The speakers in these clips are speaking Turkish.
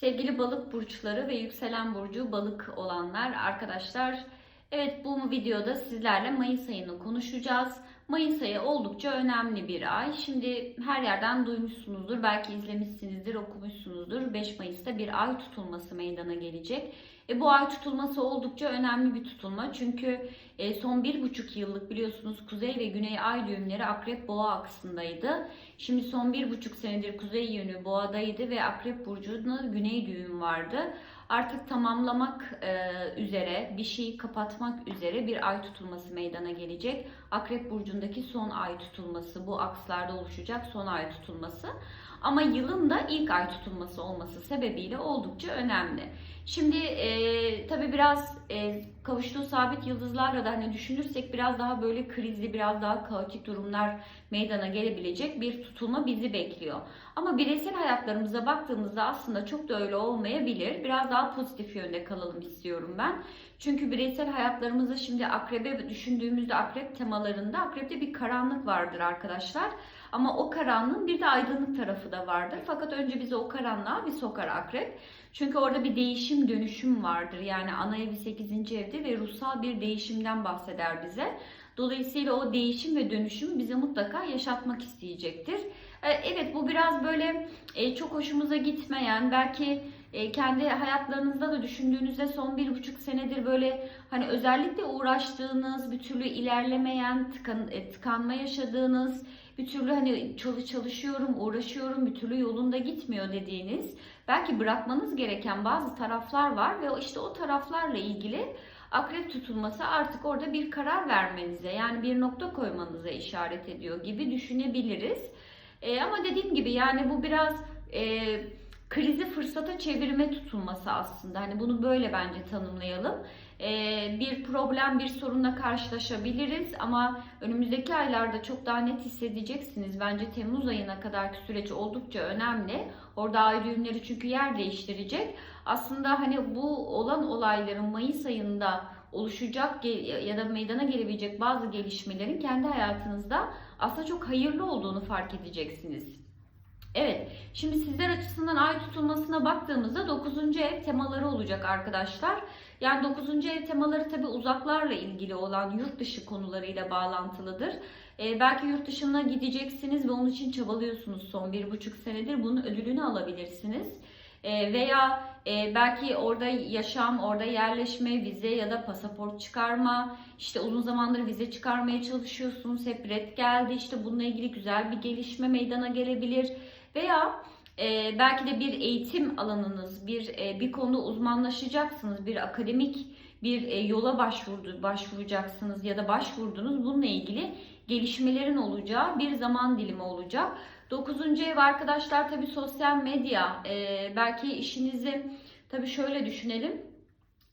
Sevgili balık burçları ve yükselen burcu balık olanlar arkadaşlar. Evet bu videoda sizlerle Mayıs ayını konuşacağız. Mayıs ayı oldukça önemli bir ay. Şimdi her yerden duymuşsunuzdur, belki izlemişsinizdir, okumuşsunuzdur. 5 Mayıs'ta bir ay tutulması meydana gelecek. E, bu ay tutulması oldukça önemli bir tutulma. Çünkü e, son bir buçuk yıllık biliyorsunuz kuzey ve güney ay düğümleri akrep boğa aksındaydı. Şimdi son bir buçuk senedir kuzey yönü boğadaydı ve akrep burcunda güney düğüm vardı. Artık tamamlamak e, üzere, bir şeyi kapatmak üzere bir ay tutulması meydana gelecek. Akrep burcundaki son ay tutulması, bu akslarda oluşacak son ay tutulması. Ama yılın da ilk ay tutulması olması sebebiyle oldukça önemli. Şimdi e, tabii biraz e, kavuştuğu sabit yıldızlarla da hani düşünürsek biraz daha böyle krizli, biraz daha kaotik durumlar meydana gelebilecek bir tutulma bizi bekliyor. Ama bireysel hayatlarımıza baktığımızda aslında çok da öyle olmayabilir. Biraz daha pozitif yönde kalalım istiyorum ben. Çünkü bireysel hayatlarımızda şimdi akrebe düşündüğümüzde akrep temalarında akrepte bir karanlık vardır arkadaşlar. Ama o karanlığın bir de aydınlık tarafı da vardır. Fakat önce bizi o karanlığa bir sokar akrep. Çünkü orada bir değişim dönüşüm vardır. Yani ana evi 8. evde ve ruhsal bir değişimden bahseder bize. Dolayısıyla o değişim ve dönüşüm bize mutlaka yaşatmak isteyecektir. E, Evet bu biraz böyle e, çok hoşumuza gitmeyen belki e, kendi hayatlarınızda da düşündüğünüzde son bir buçuk senedir böyle hani özellikle uğraştığınız bir türlü ilerlemeyen tıkan, e, tıkanma yaşadığınız bir türlü hani çalış çalışıyorum uğraşıyorum bir türlü yolunda gitmiyor dediğiniz belki bırakmanız gereken bazı taraflar var ve işte o taraflarla ilgili akrep tutulması artık orada bir karar vermenize yani bir nokta koymanıza işaret ediyor gibi düşünebiliriz. E, ama dediğim gibi yani bu biraz e, krizi fırsata çevirme tutulması aslında. Hani bunu böyle bence tanımlayalım. E, bir problem, bir sorunla karşılaşabiliriz ama önümüzdeki aylarda çok daha net hissedeceksiniz. Bence Temmuz ayına kadarki süreç oldukça önemli. Orada ay düğümleri çünkü yer değiştirecek. Aslında hani bu olan olayların Mayıs ayında oluşacak ya da meydana gelebilecek bazı gelişmelerin kendi hayatınızda aslında çok hayırlı olduğunu fark edeceksiniz. Evet, şimdi sizler açısından ay tutulmasına baktığımızda 9. ev temaları olacak arkadaşlar. Yani 9. ev temaları tabi uzaklarla ilgili olan yurt dışı konularıyla bağlantılıdır. Ee, belki yurt dışına gideceksiniz ve onun için çabalıyorsunuz son bir buçuk senedir. Bunun ödülünü alabilirsiniz. Ee, veya e, belki orada yaşam, orada yerleşme, vize ya da pasaport çıkarma, işte uzun zamandır vize çıkarmaya çalışıyorsunuz, hep red geldi, işte bununla ilgili güzel bir gelişme meydana gelebilir. Veya e, belki de bir eğitim alanınız, bir e, bir konuda uzmanlaşacaksınız, bir akademik bir e, yola başvurdu, başvuracaksınız ya da başvurdunuz. Bununla ilgili gelişmelerin olacağı bir zaman dilimi olacak. Dokuzuncu ev arkadaşlar tabii sosyal medya. E, belki işinizi tabii şöyle düşünelim.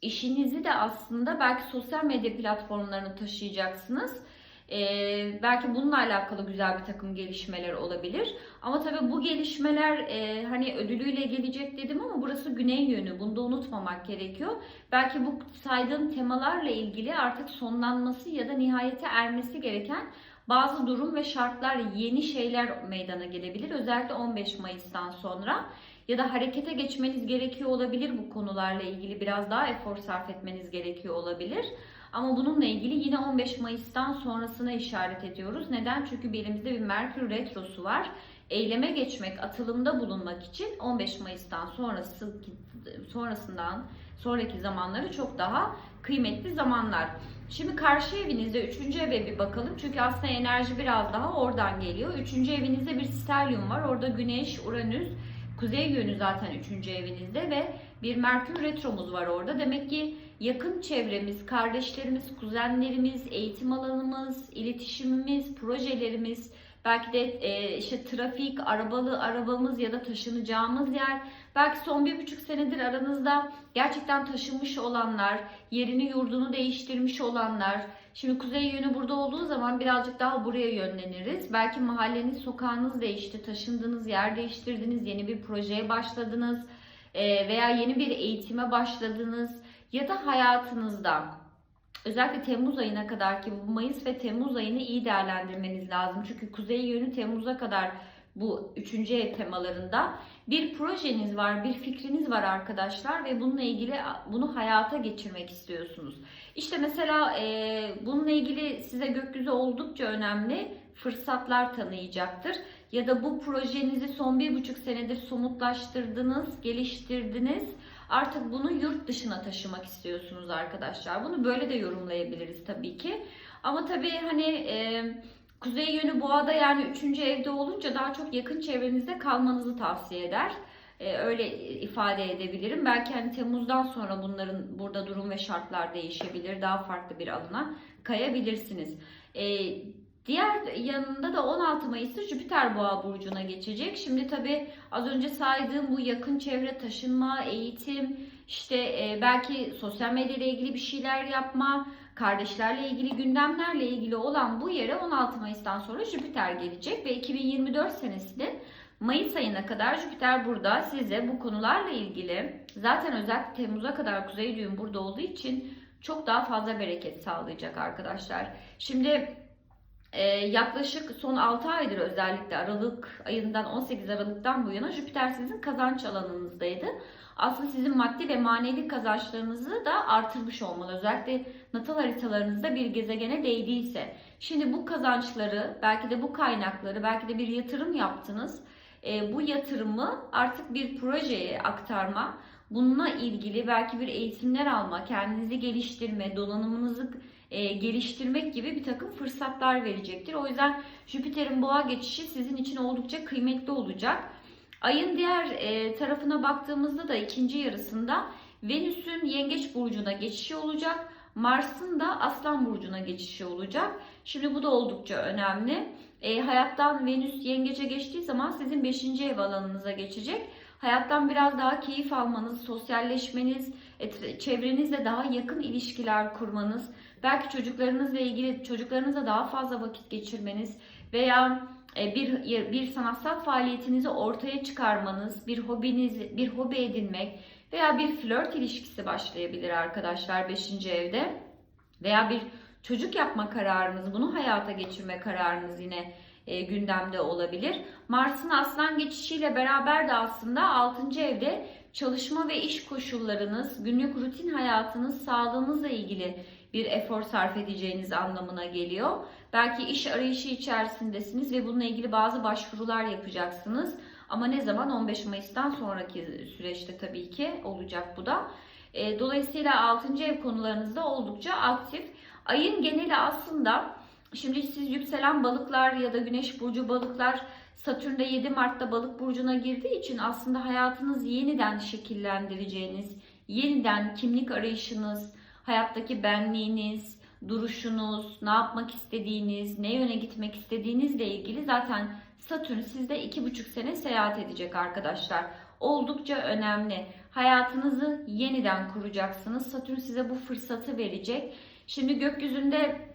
İşinizi de aslında belki sosyal medya platformlarını taşıyacaksınız. Ee, belki bununla alakalı güzel bir takım gelişmeler olabilir. Ama tabii bu gelişmeler e, hani ödülüyle gelecek dedim ama burası güney yönü. Bunu da unutmamak gerekiyor. Belki bu saydığım temalarla ilgili artık sonlanması ya da nihayete ermesi gereken bazı durum ve şartlar, yeni şeyler meydana gelebilir. Özellikle 15 Mayıs'tan sonra ya da harekete geçmeniz gerekiyor olabilir bu konularla ilgili biraz daha efor sarf etmeniz gerekiyor olabilir. Ama bununla ilgili yine 15 Mayıs'tan sonrasına işaret ediyoruz. Neden? Çünkü bir bir Merkür Retrosu var. Eyleme geçmek, atılımda bulunmak için 15 Mayıs'tan sonrası sonrasından sonraki zamanları çok daha kıymetli zamanlar. Şimdi karşı evinizde 3. eve bir bakalım. Çünkü aslında enerji biraz daha oradan geliyor. 3. evinizde bir stelyum var. Orada Güneş, Uranüs, Kuzey yönü zaten 3. evinizde ve bir Merkür Retromuz var orada. Demek ki yakın çevremiz, kardeşlerimiz, kuzenlerimiz, eğitim alanımız, iletişimimiz, projelerimiz, belki de e, işte trafik, arabalı arabamız ya da taşınacağımız yer, belki son bir buçuk senedir aranızda gerçekten taşınmış olanlar, yerini yurdunu değiştirmiş olanlar, Şimdi kuzey yönü burada olduğu zaman birazcık daha buraya yönleniriz. Belki mahalleniz, sokağınız değişti, taşındığınız yer değiştirdiniz, yeni bir projeye başladınız e, veya yeni bir eğitime başladınız ya da hayatınızda özellikle Temmuz ayına kadar ki bu Mayıs ve Temmuz ayını iyi değerlendirmeniz lazım. Çünkü kuzey yönü Temmuz'a kadar bu üçüncü ev temalarında. Bir projeniz var, bir fikriniz var arkadaşlar ve bununla ilgili bunu hayata geçirmek istiyorsunuz. İşte mesela e, bununla ilgili size gökyüzü oldukça önemli fırsatlar tanıyacaktır. Ya da bu projenizi son bir buçuk senedir somutlaştırdınız, geliştirdiniz. Artık bunu yurt dışına taşımak istiyorsunuz arkadaşlar. Bunu böyle de yorumlayabiliriz tabii ki. Ama tabii hani e, kuzey yönü boğada yani üçüncü evde olunca daha çok yakın çevrenizde kalmanızı tavsiye eder. E, öyle ifade edebilirim. Belki hani Temmuz'dan sonra bunların burada durum ve şartlar değişebilir. Daha farklı bir alana kayabilirsiniz. E, Diğer yanında da 16 Mayıs'ta Jüpiter Boğa burcuna geçecek. Şimdi tabii az önce saydığım bu yakın çevre taşınma, eğitim, işte e, belki sosyal medya ile ilgili bir şeyler yapma, kardeşlerle ilgili gündemlerle ilgili olan bu yere 16 Mayıs'tan sonra Jüpiter gelecek ve 2024 senesinde Mayıs ayına kadar Jüpiter burada size bu konularla ilgili zaten özellikle Temmuz'a kadar Kuzey Düğüm burada olduğu için çok daha fazla bereket sağlayacak arkadaşlar. Şimdi ee, yaklaşık son 6 aydır özellikle Aralık ayından 18 Aralık'tan bu yana Jüpiter sizin kazanç alanınızdaydı. Aslında sizin maddi ve manevi kazançlarınızı da artırmış olmalı. Özellikle natal haritalarınızda bir gezegene değdiyse. Şimdi bu kazançları, belki de bu kaynakları, belki de bir yatırım yaptınız. E, bu yatırımı artık bir projeye aktarma, bununla ilgili belki bir eğitimler alma, kendinizi geliştirme, donanımınızı e, geliştirmek gibi bir takım fırsatlar verecektir. O yüzden Jüpiter'in boğa geçişi sizin için oldukça kıymetli olacak. Ayın diğer e, tarafına baktığımızda da ikinci yarısında Venüs'ün Yengeç burcuna geçişi olacak. Mars'ın da Aslan burcuna geçişi olacak. Şimdi bu da oldukça önemli. E, hayattan Venüs Yengeç'e geçtiği zaman sizin 5. ev alanınıza geçecek. Hayattan biraz daha keyif almanız, sosyalleşmeniz, çevrenizle daha yakın ilişkiler kurmanız, belki çocuklarınızla ilgili çocuklarınızla daha fazla vakit geçirmeniz veya e, bir bir sanatsal faaliyetinizi ortaya çıkarmanız, bir hobiniz, bir hobi edinmek veya bir flört ilişkisi başlayabilir arkadaşlar 5. evde veya bir çocuk yapma kararınız, bunu hayata geçirme kararınız yine e, gündemde olabilir. Mars'ın aslan geçişiyle beraber de aslında 6. evde çalışma ve iş koşullarınız, günlük rutin hayatınız, sağlığınızla ilgili bir efor sarf edeceğiniz anlamına geliyor. Belki iş arayışı içerisindesiniz ve bununla ilgili bazı başvurular yapacaksınız. Ama ne zaman? 15 Mayıs'tan sonraki süreçte tabii ki olacak bu da. E, dolayısıyla 6. ev konularınızda oldukça aktif. Ayın geneli aslında şimdi siz yükselen balıklar ya da güneş burcu balıklar Satürn'de 7 Mart'ta balık burcuna girdiği için aslında hayatınız yeniden şekillendireceğiniz, yeniden kimlik arayışınız, hayattaki benliğiniz, duruşunuz, ne yapmak istediğiniz, ne yöne gitmek istediğinizle ilgili zaten Satürn sizde iki buçuk sene seyahat edecek arkadaşlar. Oldukça önemli. Hayatınızı yeniden kuracaksınız. Satürn size bu fırsatı verecek. Şimdi gökyüzünde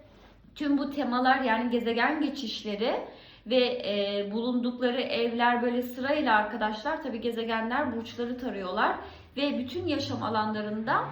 tüm bu temalar yani gezegen geçişleri ve e, bulundukları evler böyle sırayla arkadaşlar tabi gezegenler burçları tarıyorlar ve bütün yaşam alanlarında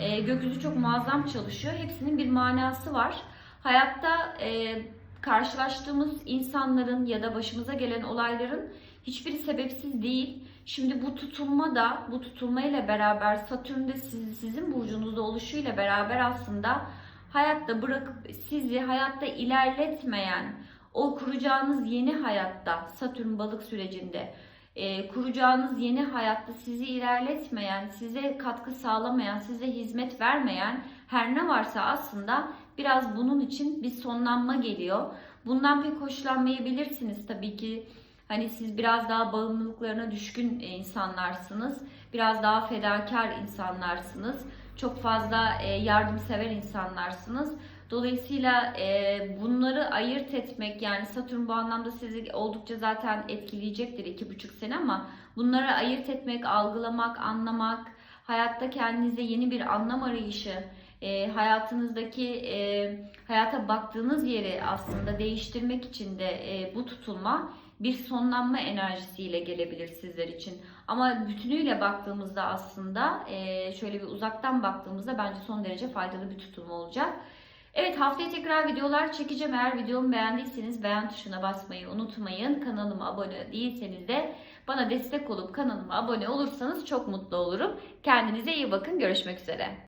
e, gökyüzü çok muazzam çalışıyor. Hepsinin bir manası var. Hayatta e, karşılaştığımız insanların ya da başımıza gelen olayların hiçbiri sebepsiz değil. Şimdi bu tutulma da bu tutulmayla beraber Satürn'de siz, sizin burcunuzda oluşuyla beraber aslında hayatta bırakıp sizi hayatta ilerletmeyen o kuracağınız yeni hayatta Satürn balık sürecinde e, kuracağınız yeni hayatta sizi ilerletmeyen, size katkı sağlamayan, size hizmet vermeyen her ne varsa aslında biraz bunun için bir sonlanma geliyor. Bundan pek hoşlanmayabilirsiniz tabii ki. Hani siz biraz daha bağımlılıklarına düşkün insanlarsınız. Biraz daha fedakar insanlarsınız. Çok fazla e, yardımsever insanlarsınız. Dolayısıyla e, bunları ayırt etmek yani Satürn bu anlamda sizi oldukça zaten etkileyecektir iki buçuk sene ama bunları ayırt etmek, algılamak, anlamak, hayatta kendinize yeni bir anlam arayışı, e, hayatınızdaki e, hayata baktığınız yeri aslında değiştirmek için de bu tutulma bir sonlanma enerjisiyle gelebilir sizler için. Ama bütünüyle baktığımızda aslında şöyle bir uzaktan baktığımızda bence son derece faydalı bir tutulma olacak. Evet haftaya tekrar videolar çekeceğim. Eğer videomu beğendiyseniz beğen tuşuna basmayı unutmayın. Kanalıma abone değilseniz de bana destek olup kanalıma abone olursanız çok mutlu olurum. Kendinize iyi bakın. Görüşmek üzere.